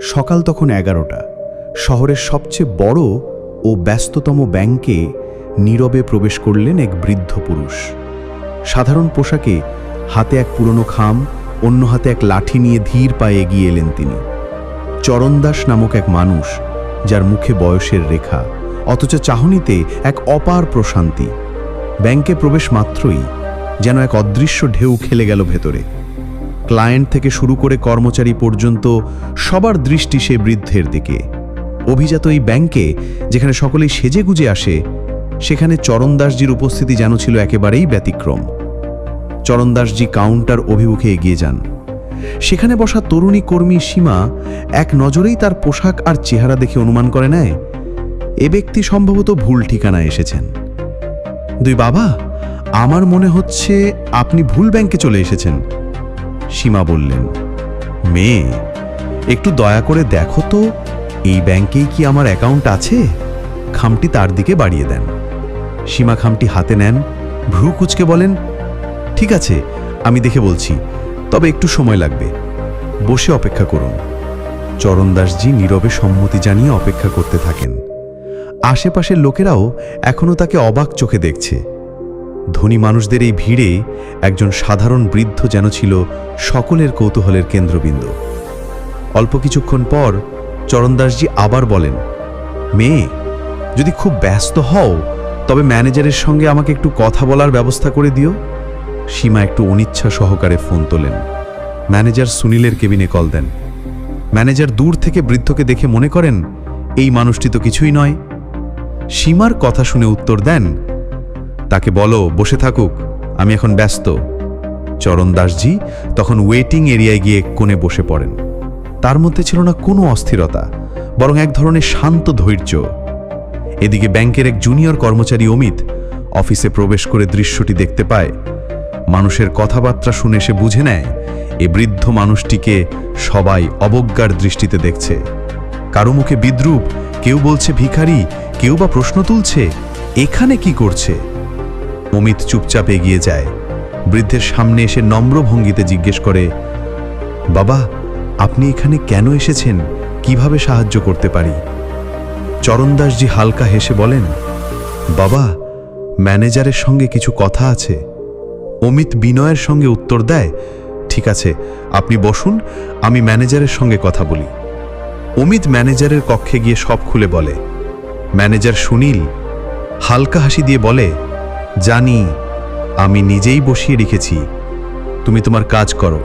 সকাল তখন এগারোটা। শহরের সবচেয়ে বড় ও ব্যস্ততম ব্যাংকে নীরবে প্রবেশ করলেন এক বৃদ্ধ পুরুষ। সাধারণ পোশাকে হাতে এক পুরনো খাম, অন্য হাতে এক লাঠি নিয়ে ধীর পায়ে এগিয়ে এলেন তিনি। চরণদাস নামক এক মানুষ, যার মুখে বয়সের রেখা, অথচ চাহনিতে এক অপার প্রশান্তি। ব্যাংকে প্রবেশ মাত্রই যেন এক অদৃশ্য ঢেউ খেলে গেল ভেতরে। ক্লায়েন্ট থেকে শুরু করে কর্মচারী পর্যন্ত সবার দৃষ্টি সে বৃদ্ধের দিকে। অভিজাত এই ব্যাংকে যেখানে সকলেই সেজে গুজে আসে, সেখানে চরণদাসজির উপস্থিতি যেন ছিল একেবারেই ব্যতিক্রম। চরণদাসজি কাউন্টার অভিমুখে এগিয়ে যান। সেখানে বসা তরুণী কর্মী সীমা এক নজরেই তার পোশাক আর চেহারা দেখে অনুমান করে নেয়, এ ব্যক্তি সম্ভবত ভুল ঠিকানায় এসেছেন। দুই বাবা, আমার মনে হচ্ছে আপনি ভুল ব্যাংকে চলে এসেছেন। সীমা বললেন, মেয়ে, একটু দয়া করে দেখো তো, এই ব্যাংকেই কি আমার অ্যাকাউন্ট আছে? খামটি তার দিকে বাড়িয়ে দেন। সীমা খামটি হাতে নেন, ভ্রু কুচকে বলেন, ঠিক আছে, আমি দেখে বলছি, তবে একটু সময় লাগবে। বসে অপেক্ষা করুন। চরণদাসজি নীরবে সম্মতি জানিয়ে অপেক্ষা করতে থাকেন। আশেপাশের লোকেরাও এখনও তাকে অবাক চোখে দেখছে। ধনী মানুষদের এই ভিড়ে একজন সাধারণ বৃদ্ধ যেন ছিল সকলের কৌতূহলের কেন্দ্রবিন্দু। অল্প কিছুক্ষণ পর চরণদাসজি আবার বলেন, মেয়ে, যদি খুব ব্যস্ত হও, তবে ম্যানেজারের সঙ্গে আমাকে একটু কথা বলার ব্যবস্থা করে দিও। সীমা একটু অনিচ্ছা সহকারে ফোন তোলেন। ম্যানেজার সুনীলের কেবিনে কল দেন। ম্যানেজার দূর থেকে বৃদ্ধকে দেখে মনে করেন, এই মানুষটি তো কিছুই নয়। সীমার কথা শুনে উত্তর দেন তাকে বলো, বসে থাকুক, আমি এখন ব্যস্ত। চরণ দাসজি তখন ওয়েটিং এরিয়ায় গিয়ে কোণে বসে পড়েন। তার মধ্যে ছিল না কোনো অস্থিরতা, বরং এক ধরনের শান্ত ধৈর্য। এদিকে ব্যাংকের এক জুনিয়র কর্মচারী অমিত অফিসে প্রবেশ করে দৃশ্যটি দেখতে পায়। মানুষের কথাবার্তা শুনে সে বুঝে নেয়, এ বৃদ্ধ মানুষটিকে সবাই অবজ্ঞার দৃষ্টিতে দেখছে। কারও মুখে বিদ্রুপ, কেউ বলছে ভিখারি, কেউ বা প্রশ্ন তুলছে, এখানে কি করছে? অমিত চুপচাপ এগিয়ে যায়। বৃদ্ধের সামনে এসে নম্র ভঙ্গিতে জিজ্ঞেস করে, বাবা, আপনি এখানে কেন এসেছেন? কীভাবে সাহায্য করতে পারি? চরণদাসজি হালকা হেসে বলেন, বাবা, ম্যানেজারের সঙ্গে কিছু কথা আছে। অমিত বিনয়ের সঙ্গে উত্তর দেয়, ঠিক আছে, আপনি বসুন, আমি ম্যানেজারের সঙ্গে কথা বলি। অমিত ম্যানেজারের কক্ষে গিয়ে সব খুলে বলে। ম্যানেজার সুনীল হালকা হাসি দিয়ে বলে জানি, আমি নিজেই বসিয়ে রেখেছি। তুমি তোমার কাজ করো।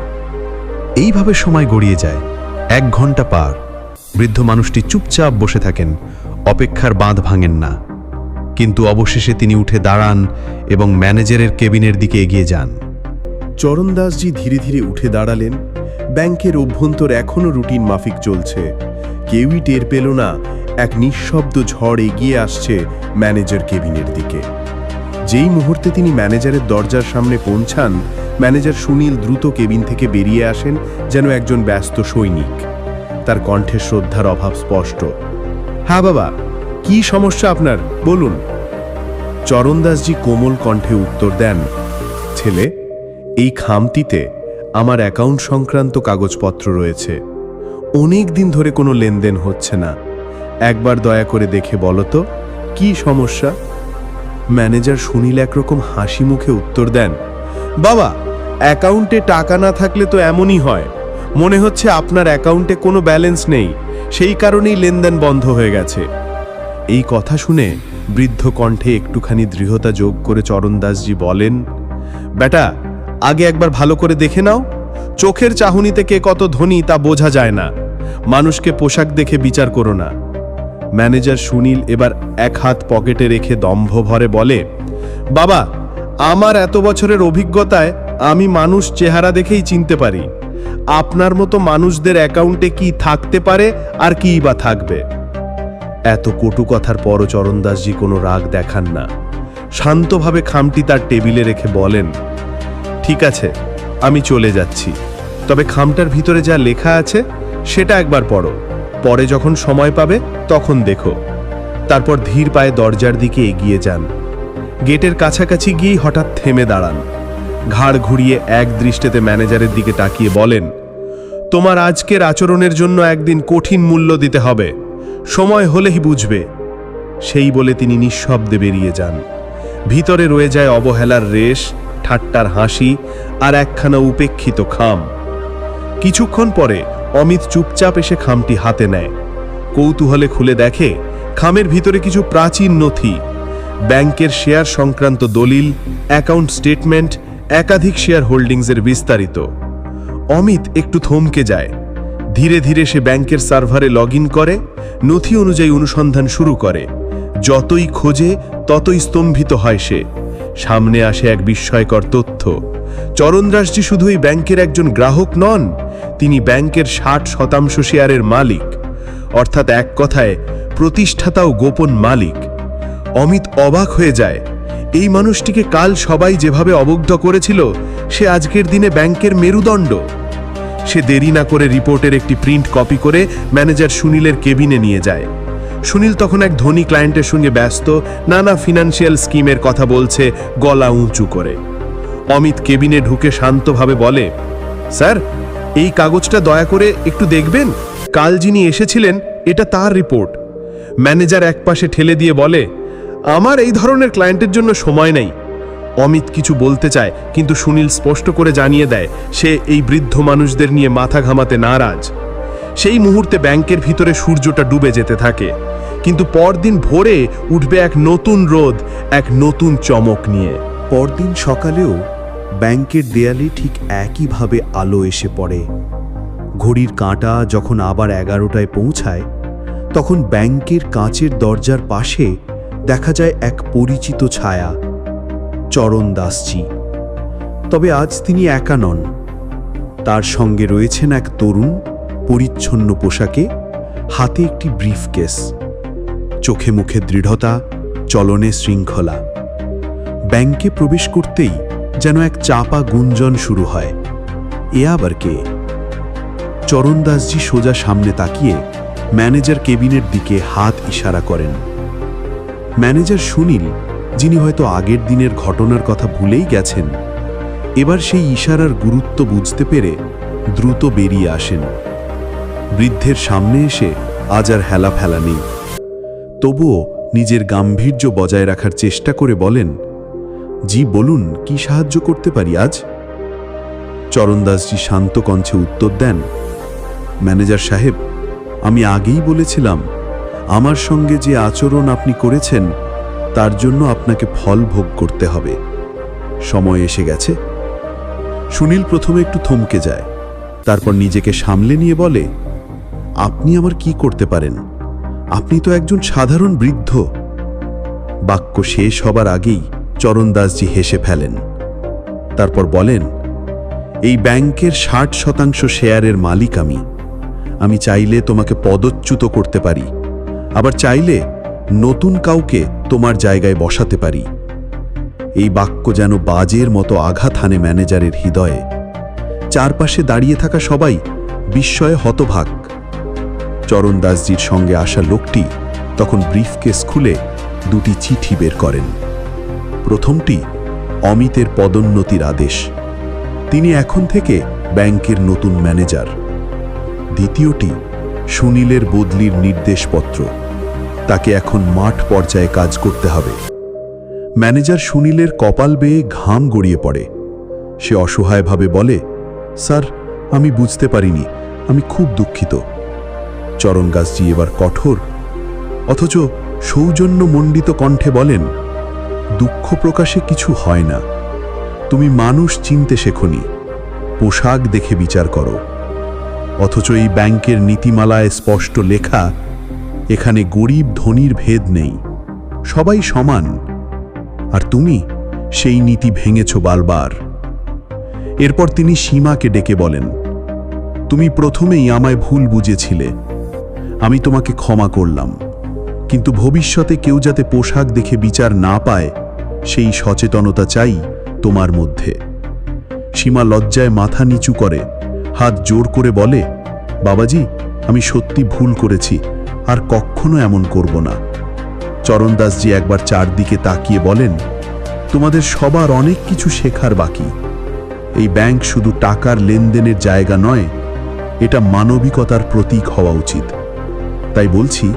এইভাবে সময় গড়িয়ে যায়, এক ঘণ্টা পার। বৃদ্ধ মানুষটি চুপচাপ বসে থাকেন, অপেক্ষার বাঁধ ভাঙেন না। কিন্তু অবশেষে তিনি উঠে দাঁড়ান এবং ম্যানেজারের কেবিনের দিকে এগিয়ে যান। চরণদাসজি ধীরে ধীরে উঠে দাঁড়ালেন। ব্যাংকের অভ্যন্তর এখনও রুটিন মাফিক চলছে। কেউই টের পেল না, এক নিঃশব্দ ঝড় এগিয়ে আসছে ম্যানেজার কেবিনের দিকে। যেই মুহূর্তে তিনি ম্যানেজারের দরজার সামনে পৌঁছান, ম্যানেজার সুনীল দ্রুত কেবিন থেকে বেরিয়ে আসেন, যেন একজন ব্যস্ত সৈনিক। তার কণ্ঠে শ্রদ্ধার অভাব স্পষ্ট। হ্যাঁ বাবা, কি সমস্যা আপনার? বলুন। চরণদাসজি কোমল কণ্ঠে উত্তর দেন, ছেলে, এই খামতিতে আমার অ্যাকাউন্ট সংক্রান্ত কাগজপত্র রয়েছে। অনেক দিন ধরে কোনো লেনদেন হচ্ছে না। একবার দয়া করে দেখে বলো তো, কি সমস্যা? ম্যানেজার সুনীল একরকম হাসি মুখে উত্তর দেন, বাবা, অ্যাকাউন্টে টাকা না থাকলে তো এমনই হয়। মনে হচ্ছে আপনার অ্যাকাউন্টে কোনো ব্যালেন্স নেই। সেই কারণেই লেনদেন বন্ধ হয়ে গেছে। এই কথা শুনে বৃদ্ধ কণ্ঠে একটুখানি দৃঢ়তা যোগ করে চরণদাসজি বলেন, বেটা, আগে একবার ভালো করে দেখে নাও। চোখের চাহনিতে কে কত ধনী তা বোঝা যায় না। মানুষকে পোশাক দেখে বিচার করো না। ম্যানেজার সুনীল এবার এক হাত পকেটে রেখে দম্ভ ভরে বলে, বাবা, আমার এত বছরের অভিজ্ঞতায় আমি মানুষ চেহারা দেখেই চিনতে পারি। আপনার মতো মানুষদের অ্যাকাউন্টে কি থাকতে পারে আর কিই বা থাকবে? এত কটু কথার পরও চরণদাসজি কোনো রাগ দেখান না। শান্তভাবে খামটি তার টেবিলে রেখে বলেন, ঠিক আছে, আমি চলে যাচ্ছি। তবে খামটার ভিতরে যা লেখা আছে, সেটা একবার পড়ো। পরে যখন সময় পাবে, তখন দেখো। তারপর ধীর পায়ে দরজার দিকে এগিয়ে যান। গেটের কাছাকাছি গিয়েই হঠাৎ থেমে দাঁড়ান। ঘাড় ঘুরিয়ে এক দৃষ্টিতে ম্যানেজারের দিকে তাকিয়ে বলেন, তোমার আজকের আচরণের জন্য একদিন কঠিন মূল্য দিতে হবে। সময় হলেই বুঝবে। সেই বলে তিনি নিঃশব্দে বেরিয়ে যান। ভিতরে রয়ে যায় অবহেলার রেশ, ঠাট্টার হাসি আর একখানা উপেক্ষিত খাম। কিছুক্ষণ পরে অমিত চুপচাপ এসে খামটি হাতে নেয়। কৌতূহলে খুলে দেখে খামের ভিতরে কিছু প্রাচীন নথি। ব্যাংকের শেয়ার সংক্রান্ত দলিল, অ্যাকাউন্ট স্টেটমেন্ট, একাধিক শেয়ার হোল্ডিংসের বিস্তারিত। অমিত একটু থমকে যায়। ধীরে ধীরে সে ব্যাংকের সার্ভারে লগ করে, নথি অনুযায়ী অনুসন্ধান শুরু করে। যতই খোঁজে, ততই স্তম্ভিত হয় সে। সামনে আসে এক বিস্ময়কর তথ্য। চরণদাসজি শুধু এই ব্যাংকের একজন গ্রাহক নন, তিনি ব্যাংকের ষাট শতাংশ শেয়ারের মালিক। অর্থাৎ এক কথায় প্রতিষ্ঠাতা ও গোপন মালিক। অমিত অবাক হয়ে যায়, এই মানুষটিকে কাল সবাই যেভাবে অবগ্ধ করেছিল, সে আজকের দিনে ব্যাংকের মেরুদণ্ড। সে দেরি না করে রিপোর্টের একটি প্রিন্ট কপি করে ম্যানেজার সুনীলের কেবিনে নিয়ে যায়। সুনীল তখন এক ধনী ক্লায়েন্টের সঙ্গে ব্যস্ত, নানা ফিনান্সিয়াল স্কিমের কথা বলছে, গলা উঁচু করে। অমিত কেবিনে ঢুকে শান্তভাবে বলে, স্যার, এই কাগজটা দয়া করে একটু দেখবেন? কাল যিনি এসেছিলেন, এটা তার রিপোর্ট। ম্যানেজার একপাশে ঠেলে দিয়ে বলে, আমার এই ধরনের ক্লায়েন্টের জন্য সময় নেই। অমিত কিছু বলতে চায়, কিন্তু সুনীল স্পষ্ট করে জানিয়ে দেয়, সে এই বৃদ্ধ মানুষদের নিয়ে মাথা ঘামাতে নারাজ। সেই মুহূর্তে ব্যাংকের ভিতরে সূর্যটা ডুবে যেতে থাকে। কিন্তু পরদিন ভোরে উঠবে এক নতুন রোদ, এক নতুন চমক নিয়ে। পরদিন সকালেও ব্যাংকের দেয়ালে ঠিক একইভাবে আলো এসে পড়ে। ঘড়ির কাঁটা যখন আবার এগারোটায় পৌঁছায়, তখন ব্যাংকের কাঁচের দরজার পাশে দেখা যায় এক পরিচিত ছায়া, চরণ দাসজি। তবে আজ তিনি একা নন। তার সঙ্গে রয়েছেন এক তরুণ, পরিচ্ছন্ন পোশাকে, হাতে একটি ব্রিফকেস। চোখে মুখে দৃঢ়তা, চলনে শৃঙ্খলা। ব্যাংকে প্রবেশ করতেই যেন এক চাপা গুঞ্জন শুরু হয়। এ আবার কে? চরণদাসজি সোজা সামনে তাকিয়ে ম্যানেজার কেবিনের দিকে হাত ইশারা করেন। ম্যানেজার সুনীল, যিনি হয়তো আগের দিনের ঘটনার কথা ভুলেই গেছেন, এবার সেই ইশারার গুরুত্ব বুঝতে পেরে দ্রুত বেরিয়ে আসেন। বৃদ্ধের সামনে এসে আজ আর হেলা ফেলা নেই। তবুও নিজের গাম্ভীর্য বজায় রাখার চেষ্টা করে বলেন জি, বলুন, কি সাহায্য করতে পারি আজ? চরণদাসজি শান্ত কণ্ঠে উত্তর দেন, ম্যানেজার সাহেব, আমি আগেই বলেছিলাম, আমার সঙ্গে যে আচরণ আপনি করেছেন, তার জন্য আপনাকে ফল ভোগ করতে হবে। সময় এসে গেছে। সুনীল প্রথমে একটু থমকে যায়, তারপর নিজেকে সামলে নিয়ে বলে, আপনি আমার কি করতে পারেন? আপনি তো একজন সাধারণ বৃদ্ধ। বাক্য শেষ হবার আগেই চরণদাসজি হেসে ফেলেন। তারপর বলেন, এই ব্যাংকের ষাট শতাংশ শেয়ারের মালিক আমি। আমি চাইলে তোমাকে পদচ্যুত করতে পারি। আবার চাইলে নতুন কাউকে তোমার জায়গায় বসাতে পারি। এই বাক্য যেন বাজের মতো আঘাত হানে ম্যানেজারের হৃদয়ে। চারপাশে দাঁড়িয়ে থাকা সবাই বিস্ময়ে হতভাগ। চরণদাসজির সঙ্গে আসা লোকটি তখন ব্রিফকেস খুলে দুটি চিঠি বের করেন। প্রথমটি অমিতের পদোন্নতির আদেশ। তিনি এখন থেকে ব্যাংকের নতুন ম্যানেজার। দ্বিতীয়টি সুনীলের বদলির নির্দেশপত্র। তাকে এখন মাঠ পর্যায়ে কাজ করতে হবে। ম্যানেজার সুনীলের কপাল বেয়ে ঘাম গড়িয়ে পড়ে। সে অসহায়ভাবে বলে, স্যার, আমি বুঝতে পারিনি, আমি খুব দুঃখিত। চরণগাছজি এবার কঠোর। অথচ সৌজন্য মণ্ডিত কণ্ঠে বলেন দুঃখ প্রকাশে কিছু হয় না। তুমি মানুষ চিনতে শেখনি। পোশাক দেখে বিচার করো। অথচ এই ব্যাংকের নীতিমালায় স্পষ্ট লেখা, এখানে গরিব ধনীর ভেদ নেই। সবাই সমান। আর তুমি সেই নীতি ভেঙেছ বারবার। এরপর তিনি সীমাকে ডেকে বলেন, তুমি প্রথমেই আমায় ভুল বুঝেছিলে। আমি তোমাকে ক্ষমা করলাম। কিন্তু ভবিষ্যতে কেউ যাতে পোশাক দেখে বিচার না পায় সেই সচেতনতা চাই তোমার মধ্যে। সীমা লজ্জায় মাথা নিচু করে, হাত জোর করে বলে, বাবাজি, আমি সত্যি ভুল করেছি, আর কখনো এমন করব না। চরণদাসজি একবার চারদিকে তাকিয়ে বলেন, তোমাদের সবার অনেক কিছু শেখার বাকি। এই ব্যাংক শুধু টাকার লেনদেনের জায়গা নয়, এটা মানবিকতার প্রতীক হওয়া উচিত। তাই বলছি,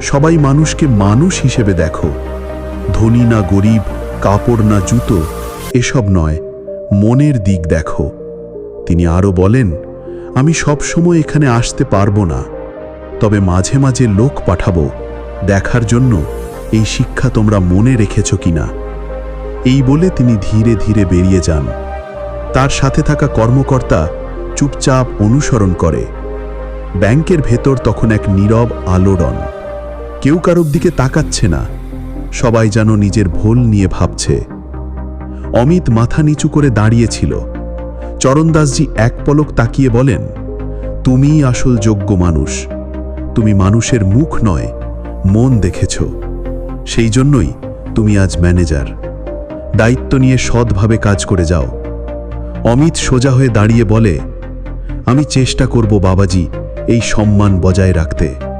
সবাই মানুষকে মানুষ হিসেবে দেখো। ধনী না গরিব কাপড় না জুতো, এসব নয়, মনের দিক দেখো। তিনি আরও বলেন, আমি সবসময় এখানে আসতে পারব না, তবে মাঝে মাঝে লোক পাঠাবো, দেখার জন্য এই শিক্ষা তোমরা মনে রেখেছ কিনা? এই বলে তিনি ধীরে ধীরে বেরিয়ে যান। তার সাথে থাকা কর্মকর্তা চুপচাপ অনুসরণ করে। ব্যাংকের ভেতর তখন এক নীরব আলোড়ন। কেউ কারোর দিকে তাকাচ্ছে না। সবাই যেন নিজের ভোল নিয়ে ভাবছে। অমিত মাথা নিচু করে দাঁড়িয়েছিল। চরণদাসজি এক পলক তাকিয়ে বলেন, তুমিই আসল যোগ্য মানুষ। তুমি মানুষের মুখ নয়, মন দেখেছ। সেই জন্যই তুমি আজ ম্যানেজার। দায়িত্ব নিয়ে সৎভাবে কাজ করে যাও। অমিত সোজা হয়ে দাঁড়িয়ে বলে, আমি চেষ্টা করব বাবাজি এই সম্মান বজায় রাখতে।